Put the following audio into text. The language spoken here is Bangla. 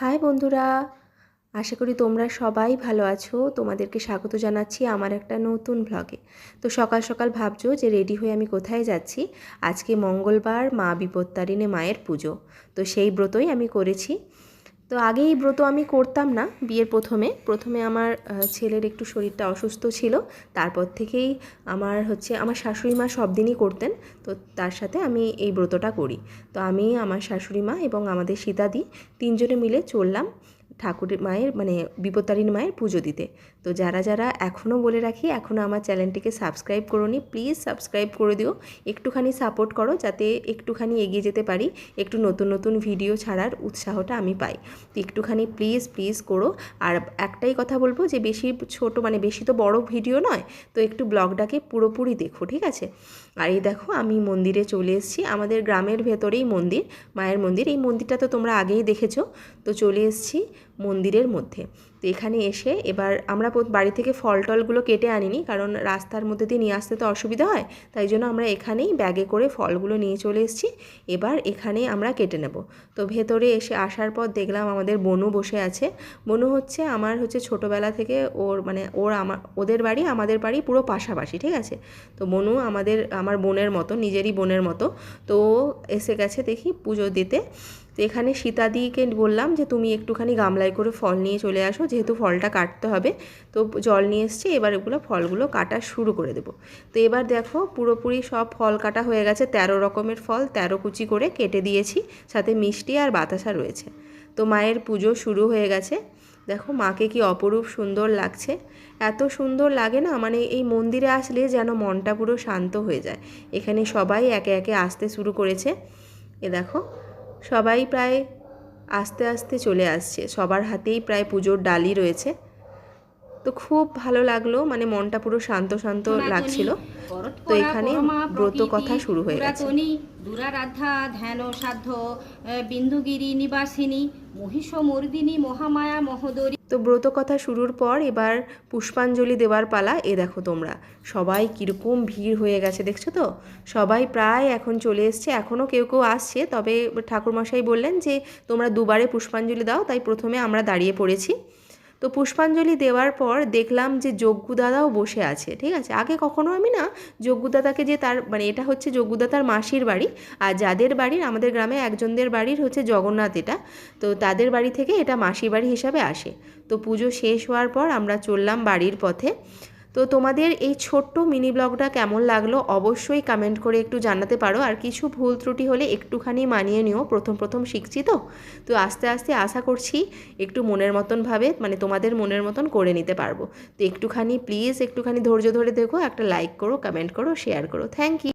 হাই বন্ধুরা, আশা করি তোমরা সবাই ভালো আছো। তোমাদেরকে স্বাগত জানাচ্ছি আমার একটা নতুন ব্লগে তো সকাল সকাল ভাবছ যে রেডি হয়ে আমি কোথায় যাচ্ছি? আজকে মঙ্গলবার মা বিপত্তারিণে মায়ের পুজো। তো সেই ব্রতই আমি করেছি। তো আগে এই ব্রত আমি করতাম না বিয়ের প্রথমে। প্রথমে আমার ছেলের একটু শরীরটা অসুস্থ ছিল। তারপর থেকেই আমার হচ্ছে, আমার শাশুড়ি মা সব দিনই করতেন। তো তার সাথে আমি এই ব্রতটা করি। তো আমি, আমার শাশুড়ি মা এবং আমাদের সীতাদি তিনজনে মিলে চললাম। ঠাকুরের মায়ের মানে বিপত্তারিণী মায়ের পুজো দিতে। তো যারা যারা এখনও বলে রাখি এখনও আমার চ্যানেলটিকে সাবস্ক্রাইব করোনি, প্লিজ সাবস্ক্রাইব করে দিও। একটুখানি সাপোর্ট করো যাতে একটুখানি এগিয়ে যেতে পারি, একটু নতুন নতুন ভিডিও ছাড়ার উৎসাহটা আমি পাই। তো একটুখানি প্লিজ প্লিজ করো। আর একটাই কথা বলব যে বেশি ছোট মানে বেশি তো বড় ভিডিও নয়, তো একটু ব্লগটাকে পুরোপুরি দেখো, ঠিক আছে? আর এই দেখো, আমি মন্দিরে চলে এসেছি। আমাদের গ্রামের ভেতরেই মন্দির, মায়ের মন্দির। এই মন্দিরটা তো তোমরা আগেই দেখেছ। তো চলে এসেছি। মন্দিরের মধ্যে। তো এখানে এসে এবার আমরা বাড়ি থেকে ফল টলগুলো কেটে আনিনি, কারণ রাস্তার মধ্যে দিয়ে নিয়ে আসতে তো অসুবিধা হয়, তাই জন্য আমরা এখানেই ব্যাগে করে ফলগুলো নিয়ে চলে এসেছি। এবার এখানেই আমরা কেটে নেব। তো ভেতরে এসে আসার পর দেখলাম আমাদের বনু বসে আছে। বনু হচ্ছে আমার হচ্ছে ছোটোবেলা থেকে ওর মানে ওর আমার ওদের বাড়ি, আমাদের বাড়ি পুরো পাশাপাশি, ঠিক আছে? তো বনু আমাদের, আমার বোনের মতো, নিজেরই বোনের মতো। তো এসে গেছে দেখি পুজো দিতে। তো এখানে সীতাদিকে বললাম যে, তুমি একটুখানি গামলায় করে ফল নিয়ে চলে আসো, যেহেতু ফলটা কাটতে হবে। তো জল নিয়ে এসছে, এবার এগুলো ফলগুলো কাটা শুরু করে দেবো। তো এবার দেখো, পুরোপুরি সব ফল কাটা হয়ে গেছে, তেরো রকমের ফল, তেরো কুচি করে কেটে দিয়েছি, সাথে মিষ্টি আর বাতাসা রয়েছে। তো মায়ের পুজো শুরু হয়ে গেছে। দেখো, মাকে কি অপরূপ সুন্দর লাগছে। এত সুন্দর লাগে না মানে এই মন্দিরে আসলে যেন মনটা পুরো শান্ত হয়ে যায়। এখানে সবাই একে একে আসতে শুরু করেছে। এ দেখো সবাই প্রায় আস্তে আস্তে চলে আসছে। সবার হাতেই প্রায় পুজোর ডালি রয়েছে। তো খুব ভালো লাগল মানে মনটা পুরো শান্ত শান্ত লাগছিল। তো এখানে ব্রত কথা শুরু হয়ে গেছে। দুরারাধ্যা ধ্যান সাধ্য বিন্দুগিরি নিবাসিনী মহিষ মর্দিনী মহামায়া মহোদরী। তো ব্রত কথা শুরুর পর এবার পুষ্পাঞ্জলি দেওয়ার পালা এ দেখো তোমরা। সবাই কীরকম ভিড় হয়ে গেছে, দেখছ তো? সবাই প্রায় এখন চলে এসছে, এখনও কেউ কেউ আসছে, তবে ঠাকুরমশাই বললেন যে তোমরা দুবারে পুষ্পাঞ্জলি দাও, তাই প্রথমে আমরা দাঁড়িয়ে পড়েছি। তো পুষ্পাঞ্জলি দেওয়ার পর দেখলাম যে যজ্ঞদাদাও বসে আছে, ঠিক আছে? আগে কখনো আমি না যজ্ঞদাদাকে যে তার মানে এটা হচ্ছে যজ্ঞদাতার মাসির বাড়ি আর যাদের বাড়ির আমাদের গ্রামে একজনদের বাড়ির হচ্ছে জগন্নাথ এটা, তো তাদের বাড়ি থেকে এটা মাসির বাড়ি হিসাবে আসে। তো পুজো শেষ হওয়ার পর আমরা চললাম বাড়ির পথে। তো তোমাদের এই ছোট্ট মিনি ব্লগটা কেমন লাগল অবশ্যই কমেন্ট করে একটু জানাতে পারো। আর কিছু ভুল ত্রুটি হলে একটুখানি মানিয়ে নিও, প্রথম প্রথম শিখছি তো। তো আস্তে আস্তে আশা করছি একটু মনের মতনভাবে মানে তোমাদের মনের মতন করে নিতে পারব। তো একটুখানি প্লিজ একটুখানি ধৈর্য ধরে দেখো, একটা লাইক করো কমেন্ট করো শেয়ার করো। Thank you